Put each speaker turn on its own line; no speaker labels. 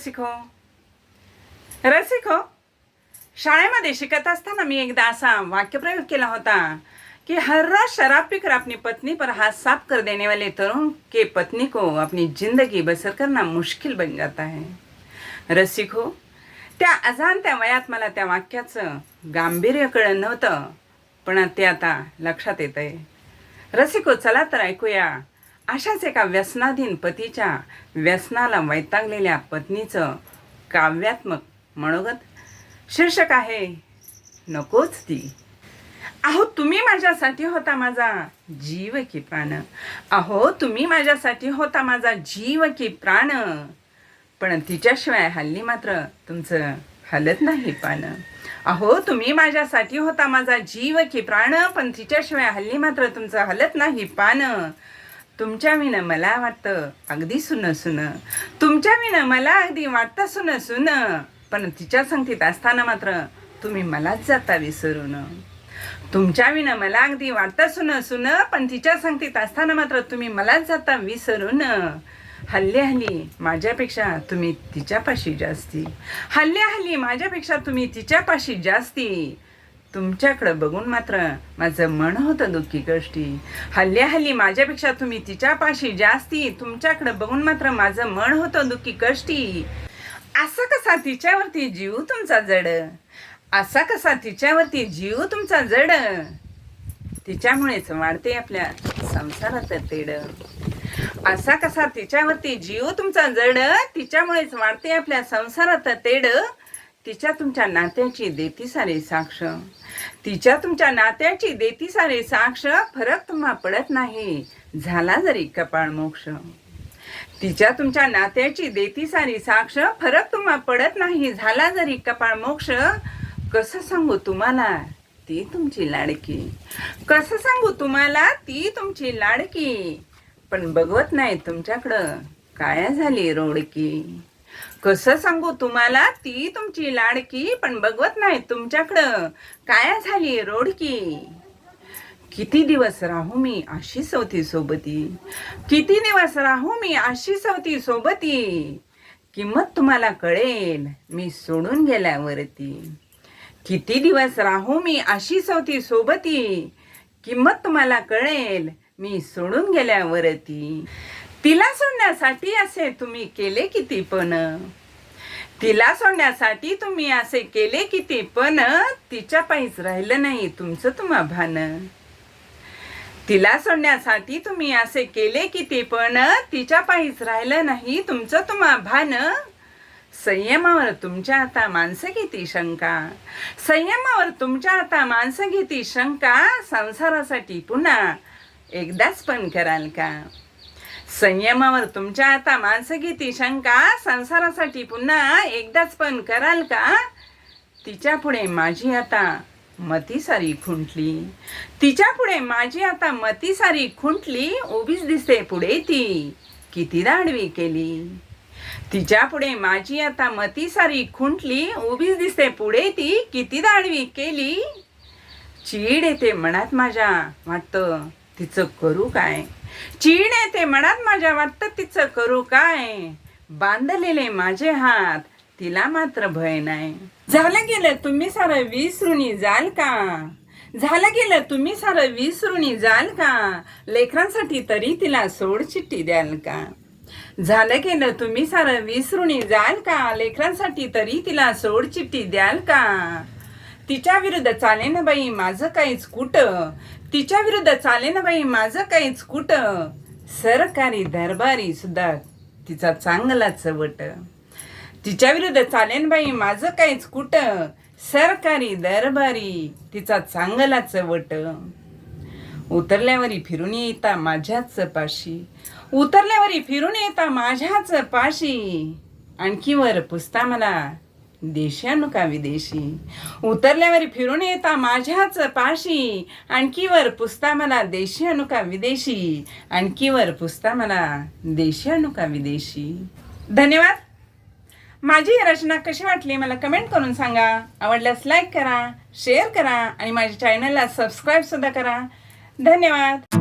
रसिको. रसिको शाळेमध्ये शिकत असताना मी एकदा असा वाक्यप्रयोग केला होता कि हर रोज शराब पीकर अपनी पत्नी पर हाथ साफ कर देने वाले तरुण के पत्नी को अपनी जिंदगी बसर करना मुश्किल बन जाता है. रसिको त्या अजाणत्या वयात मला त्या वाक्याचं गांभीर्य कळलं नव्हतं पण ते आता लक्षात येत आहे रसिको चला तर ऐकूया अशाच एका व्यसनाधीन पतीच्या व्यसनाला वैतागलेल्या पत्नीचं काव्यात्मक मनोगत शीर्षक आहे नकोच ती. अहो तुम्ही माझ्यासाठी होता माझा जीव की प्राण. अहो तुम्ही माझ्यासाठी होता माझा जीव की प्राण. पण तिच्याशिवाय हल्ली मात्र तुमचं हलत नाही पान. अहो तुम्ही माझ्यासाठी होता माझा जीव की प्राण पण तिच्याशिवाय हल्ली मात्र तुमचं हलत नाही पान. तुमच्या विनं मला वाटतं. अगदी सुन सुन. तुमच्या विनं मला अगदी वाटतं सुन सुन. पण तिच्या संगतीत असताना मात्र तुम्ही मलाच जाता विसरून. तुमच्या विनं मला अगदी वाटतं सुन सुन. पण तिच्या संगतीत असताना मात्र तुम्ही मलाच जाता विसरून. हल्ली हल्ली माझ्यापेक्षा तुम्ही तिच्यापाशी जास्ती. हल्ली हल्ली माझ्यापेक्षा तुम्ही तिच्यापाशी जास्ती. तुमच्याकडं बघून मात्र माझं मन होतं दुःखी कष्टी हल्ली हल्ली माझ्यापेक्षा तुम्ही तिच्यापाशी जास्ती. तुमच्याकडं बघून मात्र माझं मन होतं दुःखी कष्टी असा कसा तिच्यावरती जीव तुमचा जड? असा कसा तिच्यावरती जीव तुमचा जड? तिच्यामुळेच वाढते आपल्या संसारात तेड असा कसा तिच्यावरती जीव तुमचा जड? तिच्यामुळेच वाढते आपल्या संसारात तेड तिच्या तुमच्या नात्याची देती सारे साक्ष. तिच्या तुमच्या नात्याची देती सारे साक्ष फरक तुम्हा पडत नाही. झाला जरी कपाळ मोक्ष. तिच्या तुमच्या नात्याची देती सारी साक्ष फरक तुम्हा पडत नाही. झाला जरी कपाळ मोक्ष कसं सांगू तुम्हाला? ती तुमची लाडकी. कसं सांगू तुम्हाला? ती तुमची लाडकी. पण बघवत नाही तुमच्याकडं. काय झाली रोडकी? कसं सांगू तुम्हाला? ती तुमची लाडकी पण बघवत नाही तुमच्याकडं. काय झाली रोडकी? किती दिवस राहू मी अशी सवती सोबती? किती दिवस राहू मी अशी सवती सोबती? किंमत तुम्हाला कळेल मी सोडून गेल्यावरती. किती दिवस राहू मी अशी सवती सोबती? किंमत तुम्हाला कळेल मी सोडून गेल्यावरती. तिला सोडण्यासाठी असे तुम्ही केले किती पण. तिला सोडण्यासाठी तुम्ही असे केले किती पण तिच्या पायीच राहिलं नाही तुमचं तुम्हा भान. तिला सोडण्यासाठी तुम्ही असे केले किती पण तिच्या पायीच राहिलं नाही तुमचं तुम्हा भान. संयमावर तुमच्या आता माणसं घेती शंका. संयमावर तुमच्या आता माणसं घेती शंका संसारासाठी पुन्हा एकदाच पण कराल का? संयमावर तुमच्या आता माणसं किती शंका संसारासाठी पुन्हा एकदाच पण कराल का? तिच्या पुढे माझी आता मती सारी खुंटली. तिच्या पुढे माझी आता मती सारी खुंटली उभीच दिसते पुढे ती. किती दाडवी केली. तिच्या पुढे माझी आता मती सारी खुंटली उभीच दिसते पुढे ती. किती दाडवी केली. चीड येते मनात माझ्या वाटतं. तिचं करू काय? चीड येते मनात माझ्या वाटतं तिचं करू काय? बांधलेले माझे हात तिला मात्र भय नाही. झालं गेलं तुम्ही सारं विसरुनी जाल का? झालं गेलं तुम्ही सारं विसरुनी जाल का? लेकरांसाठी तरी तिला सोड चिठ्ठी द्याल का? झालं गेलं तुम्ही सारं विसरुनी जाल का? लेकरांसाठी तरी तिला सोड चिठ्ठी द्याल का? तिच्या विरुद्ध चाले ना बाई माझं काहीच कुठं? तिच्या विरुद्ध चाले ना बाई माझं काहीच कुट सरकारी दरबारी सुद्धा तिचा चांगलाच वट तिच्या विरुद्ध चालेन बाई माझं काहीच कुट सरकारी दरबारी तिचा चांगला चवट. उतरल्यावरी फिरून येता माझ्याच पाशी. उतरल्यावरी फिरून येता माझ्याच पाशी. आणखी वर पुसता मला देशानु का विदेशी? उतरल्यावर फिरून येता माझ्याच पाशी. आणखी वर पुसता मला देशी अनुका विदेशी? आणखी वर पुसता मला देशी अनुका विदेशी? धन्यवाद. माझी रचना कशी वाटली मला कमेंट करून सांगा. आवडल्यास लाईक करा शेअर करा आणि माझ्या चॅनलला सबस्क्राईब सुद्धा करा. धन्यवाद.